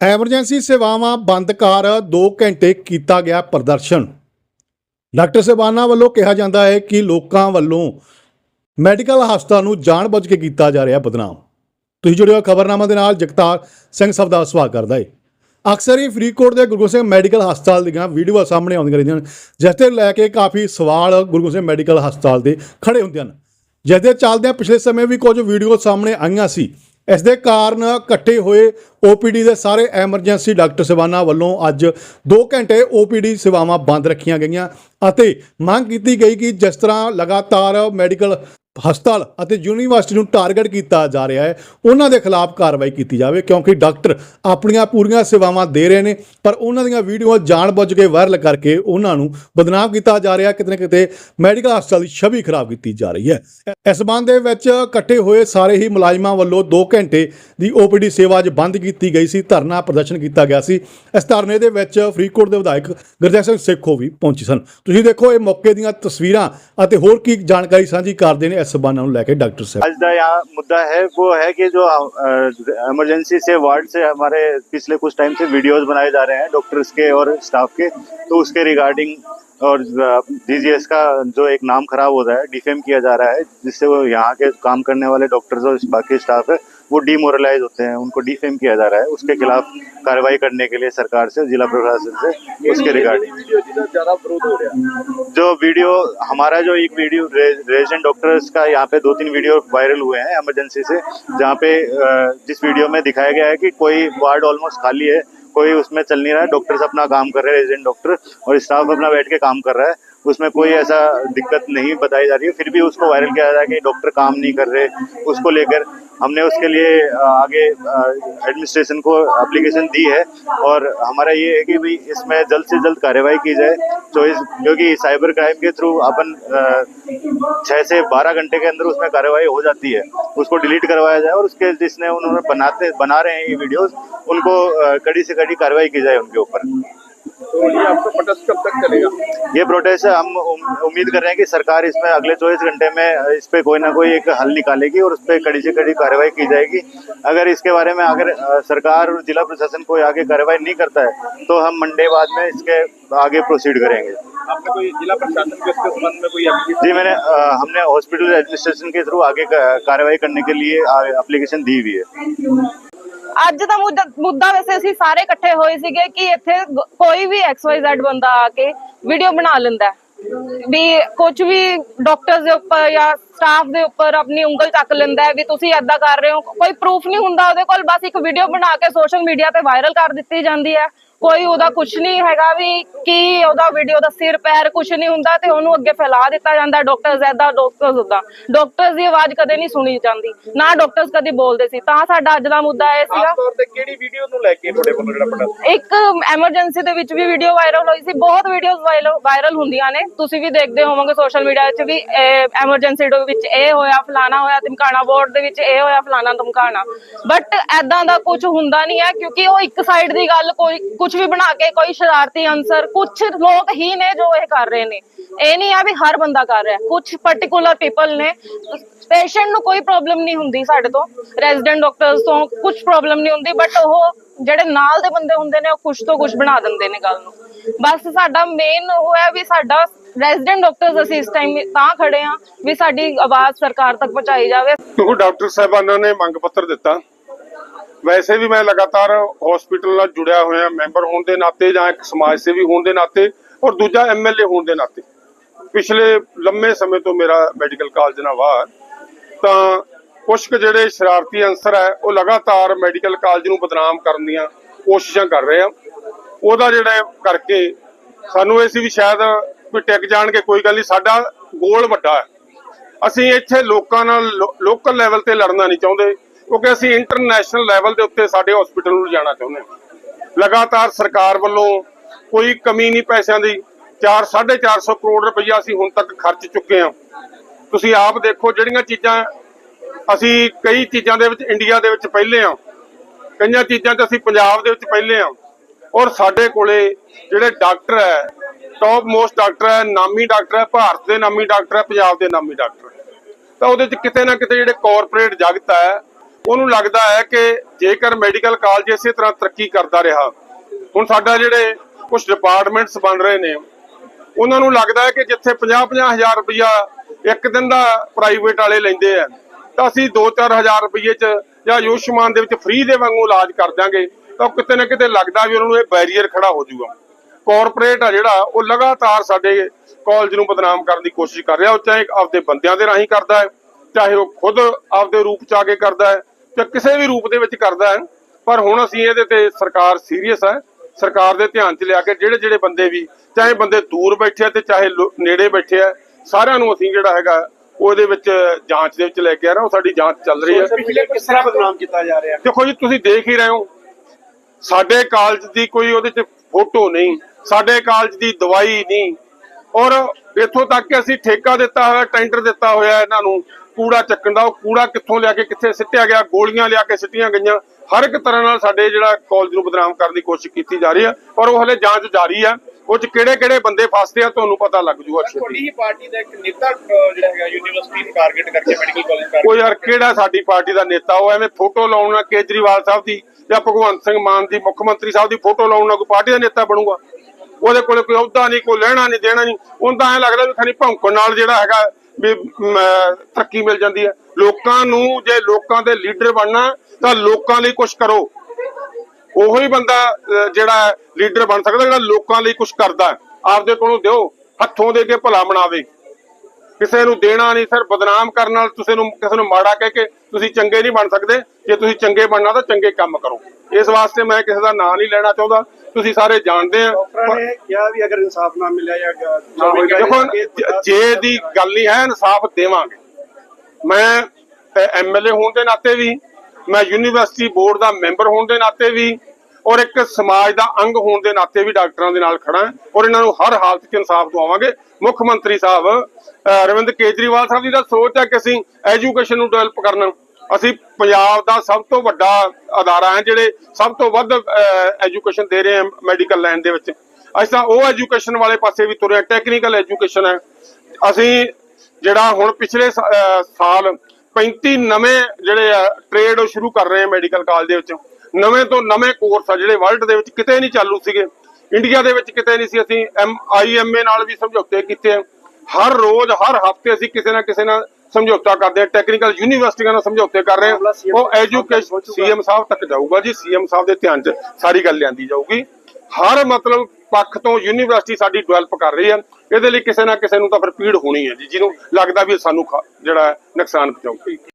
Emergency ਸੇਵਾਵਾਂ ਬੰਦ ਕਰ 2 ਘੰਟੇ ਕੀਤਾ ਗਿਆ ਪ੍ਰਦਰਸ਼ਨ। ਡਾਕਟਰ ਸੇਵਾਨਾ ਵੱਲੋਂ ਕਿਹਾ ਜਾਂਦਾ ਹੈ ਕਿ ਲੋਕਾਂ ਵੱਲੋਂ ਮੈਡੀਕਲ ਹਸਪਤਾਲ ਨੂੰ ਜਾਣਬੁੱਝ ਕੇ ਕੀਤਾ ਜਾ ਰਿਹਾ ਬਦਨਾਮ। ਤੁਸੀਂ ਜੁੜੇ ਹੋ ਖਬਰਨਾਮਾ ਦੇ ਨਾਲ ਜਗਤਾਰ ਸਿੰਘ ਸਭ ਦਾ ਸਵਾਗਤ ਕਰਦਾ ਹੈ। ਅਕਸਰ ਹੀ ਫਰੀਦਕੋਟ ਦੇ ਗੁਰੂ ਗੋਬਿੰਦ ਸਿੰਘ ਮੈਡੀਕਲ ਹਸਪਤਾਲ ਦੀਆਂ ਵੀਡੀਓ ਸਾਹਮਣੇ ਆਉਂਦੀਆਂ ਰਹਿੰਦੀਆਂ ਹਨ, ਜਿਸ ਤੇ ਲੈ ਕੇ ਕਾਫੀ ਸਵਾਲ ਗੁਰੂ ਗੋਬਿੰਦ ਸਿੰਘ ਮੈਡੀਕਲ ਹਸਪਤਾਲ ਦੇ ਖੜੇ ਹੁੰਦੇ ਹਨ। ਜਿਸ ਦੇ ਚੱਲਦਿਆਂ ਪਿਛਲੇ ਸਮੇਂ ਵੀ ਕੁਝ ਵੀਡੀਓ ਸਾਹਮਣੇ ਆਈਆਂ ਸੀ। ਇਸ ਦੇ ਕਾਰਨ ਇਕੱਠੇ ਹੋਏ OPD ਦੇ ਸਾਰੇ ਐਮਰਜੈਂਸੀ ਡਾਕਟਰ ਸੇਵਾਨਾ ਵੱਲੋਂ ਅੱਜ 2 ਘੰਟੇ OPD ਸੇਵਾਵਾਂ ਬੰਦ ਰੱਖੀਆਂ ਗਈਆਂ ਅਤੇ ਮੰਗ ਕੀਤੀ ਗਈ ਕਿ ਜਿਸ ਤਰ੍ਹਾਂ ਲਗਾਤਾਰ ਮੈਡੀਕਲ ਹਸਪਤਾਲ ਅਤੇ ਯੂਨੀਵਰਸਿਟੀ ਨੂੰ ਟਾਰਗੇਟ ਕੀਤਾ ਜਾ ਰਿਹਾ ਹੈ। ਉਹਨਾਂ ਦੇ ਖਿਲਾਫ ਕਾਰਵਾਈ ਕੀਤੀ ਜਾਵੇ, ਕਿਉਂਕਿ ਡਾਕਟਰ ਆਪਣੀਆਂ ਪੂਰੀਆਂ ਸੇਵਾਵਾਂ ਦੇ ਰਹੇ ਨੇ, ਪਰ ਉਹਨਾਂ ਦੀਆਂ ਵੀਡੀਓ ਜਾਣਬੁੱਝ ਕੇ ਵਾਇਰਲ ਕਰਕੇ ਉਹਨਾਂ ਨੂੰ ਬਦਨਾਮ ਕੀਤਾ ਜਾ ਰਿਹਾ ਕਿਤੇ ਨਾ ਕਿਤੇ ਮੈਡੀਕਲ ਹਸਪਤਾਲ ਦੀ ਛਵੀ ਖਰਾਬ ਕੀਤੀ ਜਾ ਰਹੀ ਹੈ। ਇਸ ਸੰਬੰਧ ਦੇ ਵਿੱਚ ਇਕੱਠੇ ਹੋਏ ਸਾਰੇ ਹੀ ਮੁਲਾਜ਼ਮਾਂ ਵੱਲੋਂ 2 ਘੰਟੇ ਦੀ OPD ਸੇਵਾ ਅੱਜ ਬੰਦ ਕੀਤੀ ਗਈ ਸੀ, ਧਰਨਾ ਪ੍ਰਦਰਸ਼ਨ ਕੀਤਾ ਗਿਆ ਸੀ। ਇਸ ਧਰਨੇ ਦੇ ਵਿੱਚ ਫਰੀਦਕੋਟ ਦੇ ਵਿਧਾਇਕ ਗੁਰਜੈਸ ਸਿੰਘ ਸੇਖੋ ਵੀ ਪਹੁੰਚੇ ਸਨ। ਤੁਸੀਂ ਦੇਖੋ, ਇਹ ਮੌਕੇ ਦੀਆਂ ਤਸਵੀਰਾਂ ਅਤੇ ਹੋਰ ਕੀ ਜਾਣਕਾਰੀ ਸਾਂਝੀ ਕਰਦੇ ਨੇ ਇਸ सुबह ले डॉक्टर साहब। आज का यहाँ मुद्दा है, वो है कि जो इमरजेंसी से, वार्ड से हमारे पिछले कुछ टाइम से वीडियोस बनाए जा रहे हैं डॉक्टर्स के और स्टाफ के। तो उसके रिगार्डिंग और डीजीएस का जो एक नाम खराब हो रहा है डिफेम किया जा रहा है, जिससे वो यहाँ के काम करने वाले डॉक्टर्स और बाकी स्टाफ है वो डिमोरलाइज होते हैं उनको डिफेम किया जा रहा है। उसके खिलाफ कार्रवाई करने के लिए सरकार से जिला प्रशासन से उसके रिगार्डिंग जो वीडियो हमारा जो एक वीडियो रेजिडेंट डॉक्टर्स का यहाँ पे दो तीन वीडियो वायरल हुए हैं इमरजेंसी से जहाँ पे जिस वीडियो में दिखाया गया है कि कोई वार्ड ऑलमोस्ट खाली है कोई उसमें चल नहीं रहा है। डॉक्टर्स अपना काम कर रहे हैं रेजिडेंट डॉक्टर और स्टाफ अपना बैठ के काम कर रहा है। उसमें कोई ऐसा दिक्कत नहीं बताई जा रही है। फिर भी उसको वायरल किया जा रहा है कि डॉक्टर काम नहीं कर रहे, उसको लेकर हमने उसके लिए आगे एडमिनिस्ट्रेशन को एप्लीकेशन दी है। और हमारा ये है कि भाई इसमें जल्द से जल्द कार्रवाई की जाए। चौबीस क्योंकि साइबर क्राइम के थ्रू अपन छः से बारह घंटे के अंदर उसमें कार्रवाई हो जाती है। उसको डिलीट करवाया जाए और उसके जिसने उन्होंने बनाते, बना रहे हैं ये वीडियोस उनको कड़ी से कड़ी कार्रवाई की जाए उनके ऊपर। तो ये आपका प्रोटेस्ट कब तक चलेगा? ये प्रोटेस्ट हम उम्मीद कर रहे हैं कि सरकार इसमें अगले चौबीस घंटे में इस पे कोई ना कोई एक हल निकालेगी और उस पर कड़ी से कड़ी कार्रवाई की जाएगी। अगर इसके बारे में अगर सरकार और जिला प्रशासन कोई आगे कार्रवाई नहीं करता है तो हम मंडे बाद में इसके आगे प्रोसीड करेंगे। आपने कोई जिला प्रशासन को इसके संबंध में कोई जी मैंने हमने हॉस्पिटल एडमिनिस्ट्रेशन के थ्रू आगे कार्रवाई करने के लिए एप्लीकेशन दी हुई है। ਅੱਜ ਦਾ ਮੁੱਦਾ ਵੈਸੇ ਅਸੀਂ ਸਾਰੇ ਇਕੱਠੇ ਹੋਏ ਸੀਗੇ ਕਿ ਇੱਥੇ ਕੋਈ ਵੀ ਐਕਸ XYZ ਬੰਦਾ ਆ ਕੇ ਵੀਡੀਓ ਬਣਾ ਲੈਂਦਾ ਹੈ। ਵੀ ਕੁਝ ਵੀ ਡਾਕਟਰਸ ਦੇ ਉੱਪਰ ਜਾਂ ਸਟਾਫ ਦੇ ਉੱਪਰ ਆਪਣੀ ਉਂਗਲ ਚੱਕ ਲੈਂਦਾ ਹੈ ਵੀ ਤੁਸੀਂ ਐਦਾਂ ਕਰ ਰਹੇ ਹੋ ਕੋਈ ਪ੍ਰੂਫ ਨਹੀਂ ਹੁੰਦਾ ਉਹਦੇ ਕੋਲ, ਬਸ ਇੱਕ ਵੀਡੀਓ ਬਣਾ ਕੇ ਸੋਸ਼ਲ ਮੀਡੀਆ ਤੇ ਵਾਇਰਲ ਕਰ ਦਿੱਤੀ ਜਾਂਦੀ ਹੈ ਕੋਈ ਉਹਦਾ ਕੁਝ ਨਹੀਂ ਹੈਗਾ ਵੀ ਕੀ ਉਹਦਾ ਵੀਡੀਓ ਦਾ ਸਿਰ ਪੈਰ ਕੁਝ ਨਹੀਂ ਹੁੰਦਾ ਤੇ ਉਹਨੂੰ ਅੱਗੇ ਫੈਲਾ ਦਿੱਤਾ ਜਾਂਦਾ ਡਾਕਟਰਸ ਐਦਾਂ ਡਾਕਟਰਸ ਉਦਾਂ ਡਾਕਟਰਸ ਦੀ। ਆਵਾਜ਼ ਕਦੇ ਨਹੀਂ ਸੁਣੀ ਜਾਂਦੀ। ਨਾ ਡਾਕਟਰਸ ਕਦੇ ਬੋਲਦੇ ਸੀ। ਤਾਂ ਸਾਡਾ ਅੱਜ ਦਾ ਮੁੱਦਾ ਇਹ ਸੀਗਾ। ਆਮ ਤੌਰ ਤੇ ਕਿਹੜੀ ਵੀਡੀਓ ਨੂੰ ਲੈ ਕੇ ਤੁਹਾਡੇ ਵੱਲੋਂ ਜਿਹੜਾ ਪ੍ਰੋਟੈਸਟ ਇੱਕ ਐਮਰਜੈਂਸੀ ਦੇ ਵਿੱਚ ਵੀ ਵੀਡੀਓ ਵਾਇਰਲ ਹੋਈ ਸੀ। ਬਹੁਤ ਵੀਡੀਓਜ਼ ਵਾਇਰਲ ਹੁੰਦੀਆਂ ਨੇ। ਤੁਸੀਂ ਵੀ ਦੇਖਦੇ ਹੋਵੋਗੇ ਸੋਸ਼ਲ ਮੀਡੀਆ ਵਿੱਚ ਵੀ ਐਮਰਜੈਂਸੀ ਦੇ ਵਿੱਚ ਇਹ ਹੋਇਆ ਫਲਾਣਾ ਹੋਇਆ ਧਮਕਾਣਾ ਬੋਰਡ ਦੇ ਵਿੱਚ ਇਹ ਹੋਇਆ ਫਲਾਣਾ ਧਮਕਾਣਾ। ਬਟ ਐਦਾਂ ਦਾ ਕੁਝ ਹੁੰਦਾ ਨਹੀਂ ਹੈ ਕਿਉਂਕਿ ਉਹ ਇੱਕ ਸਾਈਡ ਦੀ ਗੱਲ ਕੋਈ ਕੁਝ ਵੀ ਬਣਾ ਕੇ, ਕੋਈ ਸ਼ਰਾਰਤੀ ਅਨਸਰ ਕੁਝ ਲੋਕ ਹੀ ਨੇ ਜੋ ਇਹ ਕਰ ਰਹੇ ਨੇ। ਇਹ ਨਹੀਂ ਆ ਵੀ ਹਰ ਬੰਦਾ ਕਰ ਰਿਹਾ। ਕੁਝ ਪਾਰਟਿਕੂਲਰ ਪੀਪਲ ਨੇ। ਪੇਸ਼ੈਂਟ ਨੂੰ ਕੋਈ ਪ੍ਰੋਬਲਮ ਨਹੀਂ ਹੁੰਦੀ ਸਾਡੇ ਤੋਂ। ਰੈਜ਼ੀਡੈਂਟ ਡਾਕਟਰਸ ਤੋਂ ਕੁਝ ਪ੍ਰੋਬਲਮ ਨਹੀਂ ਹੁੰਦੀ ਬਟ ਉਹ ਜਿਹੜੇ ਨਾਲ ਦੇ ਬੰਦੇ ਹੁੰਦੇ ਨੇ, ਉਹ ਕੁਝ ਤੋਂ ਕੁਝ ਬਣਾ ਦਿੰਦੇ ਨੇ ਗੱਲ ਨੂੰ। ਬਸ ਸਾਡਾ ਮੇਨ ਉਹ ਹੈ ਵੀ ਸਾਡਾ ਰੈਜ਼ੀਡੈਂਟ ਡਾਕਟਰਸ ਅਸੀਂ ਇਸ ਟਾਈਮ ਤਾਂ ਖੜੇ ਆ ਵੀ ਸਾਡੀ ਆਵਾਜ਼ ਸਰਕਾਰ ਤੱਕ ਪਹੁੰਚਾਈ ਜਾਵੇ। ਕਿਉਂਕਿ ਡਾਕਟਰ ਸਾਹਿਬਾਨਾਂ ਨੇ ਮੰਗ ਪੱਤਰ ਦਿੱਤਾ। ਵੈਸੇ ਵੀ ਮੈਂ ਲਗਾਤਾਰ ਹਸਪੀਟਲ ਨਾਲ ਜੁੜਿਆ ਹੋਇਆ ਮੈਂਬਰ ਹੋਣ ਦੇ ਨਾਤੇ ਜਾਂ ਇੱਕ ਸਮਾਜ ਸੇਵੀ ਹੋਣ ਦੇ ਨਾਤੇ ਔਰ ਦੂਜਾ ਐਮਐਲਏ ਹੋਣ ਦੇ ਨਾਤੇ। ਪਿਛਲੇ ਲੰਮੇ ਸਮੇਂ ਤੋਂ ਮੇਰਾ ਮੈਡੀਕਲ ਕਾਲਜ ਨਾਲ ਵਾਰ ਤਾਂ ਕੁਝ ਕੁ ਜਿਹੜੇ ਸ਼ਰਾਰਤੀ ਅੰਸਰ ਹੈ, ਉਹ ਲਗਾਤਾਰ ਮੈਡੀਕਲ ਕਾਲਜ ਨੂੰ ਬਦਨਾਮ ਕਰਨ ਦੀਆਂ ਕੋਸ਼ਿਸ਼ਾਂ ਕਰ ਰਹੇ ਆ। ਉਹਦਾ ਜਿਹੜਾ ਕਰਕੇ ਸਾਨੂੰ ਇਹ ਸੀ ਵੀ ਸ਼ਾਇਦ ਵੀ ਟਿਕ ਜਾਣਗੇ ਕੋਈ ਗੱਲ ਨਹੀਂ, ਸਾਡਾ ਗੋਲ ਵੱਡਾ ਹੈ। ਅਸੀਂ ਇੱਥੇ ਲੋਕਾਂ ਨਾਲ ਲੋਕਲ ਲੈਵਲ ਤੇ ਲੜਨਾ ਨਹੀਂ ਚਾਹੁੰਦੇ। ਕਿਉਂਕਿ ਅਸੀਂ ਇੰਟਰਨੈਸ਼ਨਲ ਲੈਵਲ ਦੇ ਉੱਤੇ ਸਾਡੇ ਹਸਪੀਟਲ ਨੂੰ ਜਾਣਾ ਚਾਹੁੰਦੇ ਹਾਂ। ਲਗਾਤਾਰ ਸਰਕਾਰ ਵੱਲੋਂ ਕੋਈ ਕਮੀ ਨਹੀਂ ਪੈਸਿਆਂ ਦੀ। 4 450 ਕਰੋੜ ਰੁਪਈਆ ਅਸੀਂ ਹੁਣ ਤੱਕ ਖਰਚ ਚੁੱਕੇ ਹਾਂ। ਤੁਸੀਂ ਆਪ ਦੇਖੋ ਜਿਹੜੀਆਂ ਚੀਜ਼ਾਂ ਅਸੀਂ ਕਈ ਚੀਜ਼ਾਂ ਦੇ ਵਿੱਚ ਇੰਡੀਆ ਦੇ ਵਿੱਚ ਪਹਿਲੇ ਹਾਂ। ਕਈਆਂ ਚੀਜ਼ਾਂ 'ਚ ਅਸੀਂ ਪੰਜਾਬ ਦੇ ਵਿੱਚ ਪਹਿਲੇ ਹਾਂ। ਔਰ ਸਾਡੇ ਕੋਲੇ ਜਿਹੜੇ ਡਾਕਟਰ ਹੈ ਟੌਪ ਮੋਸਟ ਡਾਕਟਰ ਹੈ, ਨਾਮੀ ਡਾਕਟਰ ਹੈ, ਭਾਰਤ ਦੇ ਨਾਮੀ ਡਾਕਟਰ ਹੈ, ਪੰਜਾਬ ਦੇ ਨਾਮੀ ਡਾਕਟਰ ਹੈ। ਤਾਂ ਉਹਦੇ 'ਚ ਕਿਤੇ ਨਾ ਕਿਤੇ ਜਿਹੜੇ ਕਾਰਪੋਰੇਟ ਜਗਤ ਹੈ ਉਹਨੂੰ ਲੱਗਦਾ ਹੈ ਕਿ ਜੇਕਰ ਮੈਡੀਕਲ ਕਾਲਜ ਇਸੇ ਤਰ੍ਹਾਂ ਤਰੱਕੀ ਕਰਦਾ ਰਿਹਾ, ਹੁਣ ਸਾਡਾ ਜਿਹੜੇ ਕੁਝ ਡਿਪਾਰਟਮੈਂਟਸ ਬਣ ਰਹੇ ਨੇ, ਉਹਨਾਂ ਨੂੰ ਲੱਗਦਾ ਹੈ ਕਿ ਜਿੱਥੇ 50-50 ਹਜ਼ਾਰ ਰੁਪਇਆ ਇੱਕ ਦਿਨ ਦਾ ਪ੍ਰਾਈਵੇਟ ਵਾਲੇ ਲੈਂਦੇ ਆ, ਤਾਂ ਅਸੀਂ 2-4 ਹਜ਼ਾਰ ਰੁਪਏ ਚ ਜਾਂ ਆਯੁਸ਼ਮਾਨ ਦੇ ਵਿੱਚ ਫ੍ਰੀ ਦੇ ਵਾਂਗੂ ਇਲਾਜ ਕਰ ਦਾਂਗੇ ਤਾਂ ਕਿਤੇ ਨਾ ਕਿਤੇ ਲੱਗਦਾ ਵੀ ਉਹਨਾਂ ਨੂੰ ਇਹ ਬੈਰੀਅਰ ਖੜਾ ਹੋ ਜਾਊਗਾ। ਕਾਰਪੋਰੇਟ ਆ ਜਿਹੜਾ, ਉਹ ਲਗਾਤਾਰ ਸਾਡੇ ਕਾਲਜ ਨੂੰ ਬਦਨਾਮ ਕਰਨ ਦੀ ਕੋਸ਼ਿਸ਼ ਕਰ ਰਿਹਾ, ਉਹ ਚਾਹੇ ਆਪਦੇ ਬੰਦਿਆਂ ਦੇ ਰਾਹੀਂ ਕਰਦਾ ਹੈ, ਚਾਹੇ ਉਹ ਖੁਦ ਆਪਦੇ ਰੂਪ ਚ ਆ ਕੇ ਕਰਦਾ ਹੈ ਜਾਂ ਕਿਸੇ ਵੀ ਰੂਪ ਦੇ ਵਿੱਚ ਕਰਦਾ ਹੈ। ਪਰ ਹੁਣ ਅਸੀਂ ਇਹਦੇ ਤੇ ਸਰਕਾਰ ਸੀਰੀਅਸ ਹੈ। ਸਰਕਾਰ ਦੇ ਧਿਆਨ 'ਚ ਲਿਆ ਕੇ ਜਿਹੜੇ ਜਿਹੜੇ ਬੰਦੇ ਵੀ ਚਾਹੇ ਬੰਦੇ ਦੂਰ ਬੈਠੇ ਆ ਤੇ ਚਾਹੇ ਨੇੜੇ ਬੈਠੇ ਆ ਸਾਰਿਆਂ ਨੂੰ ਅਸੀਂ ਜਿਹੜਾ ਹੈਗਾ ਉਹਦੇ ਵਿੱਚ ਜਾਂਚ ਦੇ ਵਿੱਚ ਲੈ ਕੇ ਆ ਰਹੇ ਉਹ ਸਾਡੀ ਜਾਂਚ ਚੱਲ ਰਹੀ ਹੈ। ਪਿਛਲੇ ਕਿਸ ਤਰ੍ਹਾਂ ਬਦਨਾਮ ਕੀਤਾ ਜਾ ਰਿਹਾ? ਦੇਖੋ ਜੀ ਤੁਸੀਂ ਦੇਖ ਹੀ ਰਹੇ ਹੋ। ਸਾਡੇ ਕਾਲਜ ਦੀ ਕੋਈ ਉਹਦੇ 'ਚ ਫੋਟੋ ਨਹੀਂ। ਸਾਡੇ ਕਾਲਜ ਦੀ ਦਵਾਈ ਨਹੀਂ। ਔਰ ਇੱਥੋਂ ਤੱਕ ਕਿ ਅਸੀਂ ਠੇਕਾ ਦਿੱਤਾ ਹੋਇਆ ਟੈਂਡਰ ਦਿੱਤਾ ਹੋਇਆ ਇਹਨਾਂ ਨੂੰ। ਕੂੜਾ ਚੱਕਣ ਦਾ ਉਹ ਕੂੜਾ ਕਿੱਥੋਂ ਲਿਆ ਕੇ ਕਿੱਥੇ ਸਿੱਟਿਆ ਗਿਆ ਗੋਲੀਆਂ ਲਿਆ ਕੇ ਸਿੱਟੀਆਂ ਗਈਆਂ। ਹਰ ਇੱਕ ਤਰ੍ਹਾਂ ਨਾਲ ਸਾਡੇ ਜਿਹੜਾ ਕਾਲਜ ਨੂੰ ਬਦਨਾਮ ਕਰਨ ਦੀ ਕੋਸ਼ਿਸ਼ ਕੀਤੀ ਜਾ ਰਹੀ ਹੈ ਔਰ ਉਹ ਹਲੇ ਜਾਂਚ ਜਾਰੀ ਹੈ। ਉਹ 'ਚ ਕਿਹੜੇ ਕਿਹੜੇ ਬੰਦੇ ਫਸਦੇ ਆ ਤੁਹਾਨੂੰ ਪਤਾ ਲੱਗ ਜੂਗਾ ਤੁਹਾਡੀ ਛੇਤੀ ਹੀ ਪਾਰਟੀ ਦਾ ਇੱਕ ਨੇਤਾ ਜਿਹੜਾ ਹੈਗਾ ਯੂਨੀਵਰਸਿਟੀ ਨੂੰ ਟਾਰਗੇਟ ਕਰਕੇ ਮੈਡੀਕਲ ਕਾਲਜ ਕਰ ਉਹ ਯਾਰ ਕਿਹੜਾ ਸਾਡੀ ਪਾਰਟੀ ਦਾ ਨੇਤਾ ਉਹ ਐਵੇਂ ਫੋਟੋ ਲਾਉਣ ਨਾਲ ਕੇਜਰੀਵਾਲ ਸਾਹਿਬ ਦੀ ਜਾਂ ਭਗਵੰਤ ਸਿੰਘ ਮਾਨ ਦੀ ਮੁੱਖ ਮੰਤਰੀ ਸਾਹਿਬ ਦੀ ਫੋਟੋ ਲਾਉਣ ਨਾਲ ਕੋਈ ਪਾਰਟੀ ਦਾ ਨੇਤਾ ਬਣੂਗਾ? ਉਹਦੇ ਕੋਲੇ ਕੋਈ ਅਹੁਦਾ ਨਹੀਂ ਕੋਈ ਲੈਣਾ ਨਹੀਂ ਦੇਣਾ ਨਹੀਂ। ਉਹਨੂੰ ਤਾਂ ਐ ਲੱਗਦਾ ਵੀ ਖਾਲੀ ਭੌਂਕਣ ਨਾਲ ਜਿਹੜਾ ਹੈਗਾ ਵੀ ਮ, ਤਰੱਕੀ ਮਿਲ ਜਾਂਦੀ ਹੈ। ਲੋਕਾਂ ਨੂੰ ਜੇ ਲੋਕਾਂ ਦੇ ਲੀਡਰ ਬਣਨਾ ਤਾਂ ਲੋਕਾਂ ਲਈ ਕੁਝ ਕਰੋ। ਉਹੀ ਬੰਦਾ ਅਹ, ਜਿਹੜਾ ਲੀਡਰ ਬਣ ਸਕਦਾ ਜਿਹੜਾ ਲੋਕਾਂ ਲਈ ਕੁਝ ਕਰਦਾ ਆਪਦੇ ਕੋਲੋਂ ਦਿਓ ਹੱਥੋਂ ਦੇ ਕੇ ਭਲਾ ਬਣਾਵੇ। ਕਿਸੇ ਨੂੰ ਦੇਣਾ ਨਹੀਂ ਸਿਰ ਬਦਨਾਮ ਕਰਨ ਨਾਲ ਕਿਸੇ ਨੂੰ ਕਿਸੇ ਨੂੰ ਮਾੜਾ ਕਹਿ ਕੇ ਤੁਸੀਂ ਚੰਗੇ ਨਹੀਂ ਬਣ ਸਕਦੇ। ਜੇ ਤੁਸੀਂ ਚੰਗੇ ਬਣਨਾ ਤਾਂ ਚੰਗੇ ਕੰਮ ਕਰੋ। ਇਸ ਵਾਸਤੇ ਮੈਂ ਕਿਸੇ ਦਾ ਨਾਂ ਨਹੀਂ ਲੈਣਾ ਚਾਹੁੰਦਾ। ਤੁਸੀਂ ਸਾਰੇ ਜਾਣਦੇ ਆ। ਕਿਹਾ ਵੀ ਅਗਰ ਇਨਸਾਫ ਨਾ ਮਿਲਿਆ ਜਾਂ ਦੇਖੋ ਜੇ ਦੀ ਗੱਲ ਨਹੀਂ ਹੈ ਇਨਸਾਫ ਦੇਵਾਂਗੇ। ਮੈਂ ਐਮਐਲਏ ਹੋਣ ਦੇ ਨਾਤੇ ਵੀ ਮੈਂ ਯੂਨੀਵਰਸਿਟੀ ਬੋਰਡ ਦਾ ਮੈਂਬਰ ਹੋਣ ਦੇ ਨਾਤੇ ਵੀ ਔਰ ਇੱਕ ਸਮਾਜ ਦਾ ਅੰਗ ਹੋਣ ਦੇ ਨਾਤੇ ਵੀ ਡਾਕਟਰਾਂ ਦੇ ਨਾਲ ਖੜਾ ਔਰ ਇਹਨਾਂ ਨੂੰ ਹਰ ਹਾਲਤ 'ਚ ਇਨਸਾਫ ਦਵਾਵਾਂਗੇ। ਮੁੱਖ ਮੰਤਰੀ ਸਾਹਿਬ ਅਹ ਕੇਜਰੀਵਾਲ ਸਾਹਿਬ ਦੀ ਤਾਂ ਸੋਚ ਹੈ ਕਿ ਅਸੀਂ ਐਜੂਕੇਸ਼ਨ ਨੂੰ ਡਿਵੈਲਪ ਕਰਨਾ। ਅਸੀਂ ਪੰਜਾਬ ਦਾ ਸਭ ਤੋਂ ਵੱਡਾ ਅਦਾਰਾ ਹੈ ਜਿਹੜੇ ਸਭ ਤੋਂ ਵੱਧ ਐਜੂਕੇਸ਼ਨ ਦੇ ਰਹੇ ਹਾਂ ਮੈਡੀਕਲ ਲਾਈਨ ਦੇ ਵਿੱਚ। ਅਸੀਂ ਤਾਂ ਉਹ ਐਜੂਕੇਸ਼ਨ ਵਾਲੇ ਪਾਸੇ ਵੀ ਤੁਰੇ ਟੈਕਨੀਕਲ ਐਜੂਕੇਸ਼ਨ ਹੈ। ਅਸੀਂ ਜਿਹੜਾ ਹੁਣ ਪਿਛਲੇ ਸਾਲ 35 ਨਵੇਂ ਜਿਹੜੇ ਆ ਟ੍ਰੇਡ ਉਹ ਸ਼ੁਰੂ ਕਰ ਰਹੇ ਆ ਮੈਡੀਕਲ ਕਾਲਜ ਦੇ ਵਿੱਚ। ਨਵੇਂ ਤੋਂ ਨਵੇਂ ਕੋਰਸ ਆ ਜਿਹੜੇ ਵਰਲਡ ਦੇ ਵਿੱਚ ਕਿਤੇ ਨਹੀਂ ਚਾਲੂ ਸੀਗੇ। ਇੰਡੀਆ ਦੇ ਵਿੱਚ ਕਿਤੇ ਨਹੀਂ ਸੀ ਅਸੀਂ ਐਮ ਆਈਐਮਏ ਨਾਲ ਵੀ ਸਮਝੌਤੇ ਕੀਤੇ ਹਰ ਰੋਜ਼ ਹਰ ਹਫ਼ਤੇ ਅਸੀਂ ਕਿਸੇ ਨਾ ਕਿਸੇ ਨਾਲ ਸਮਝੌਤਾ ਕਰਦੇ ਆ। ਟੈਕਨੀਕਲ ਯੂਨੀਵਰਸਿਟੀਆਂ ਨਾਲ ਸਮਝੌਤੇ ਕਰ ਰਹੇ ਆ। ਉਹ ਐਜੂਕੇਸ਼ਨ ਸੀਐਮ ਸਾਹਿਬ ਤੱਕ ਜਾਊਗਾ ਜੀ। ਸੀਐਮ ਸਾਹਿਬ ਦੇ ਧਿਆਨ 'ਚ ਸਾਰੀ ਗੱਲ ਲਿਆਂਦੀ ਜਾਊਗੀ। ਹਰ ਮਤਲਬ ਪੱਖ ਤੋਂ ਯੂਨੀਵਰਸਿਟੀ ਸਾਡੀ ਡਿਵੈਲਪ ਕਰ ਰਹੀ ਹੈ। ਇਹਦੇ ਲਈ ਕਿਸੇ ਨਾ ਕਿਸੇ ਨੂੰ ਤਾਂ ਫਿਰ ਪੀੜ ਹੋਣੀ ਹੈ ਜੀ, ਜਿਹਨੂੰ ਲੱਗਦਾ ਵੀ ਸਾਨੂੰ ਜਿਹੜਾ ਹੈ ਨੁਕਸਾਨ ਪਹੁੰਚਾਊਗੀ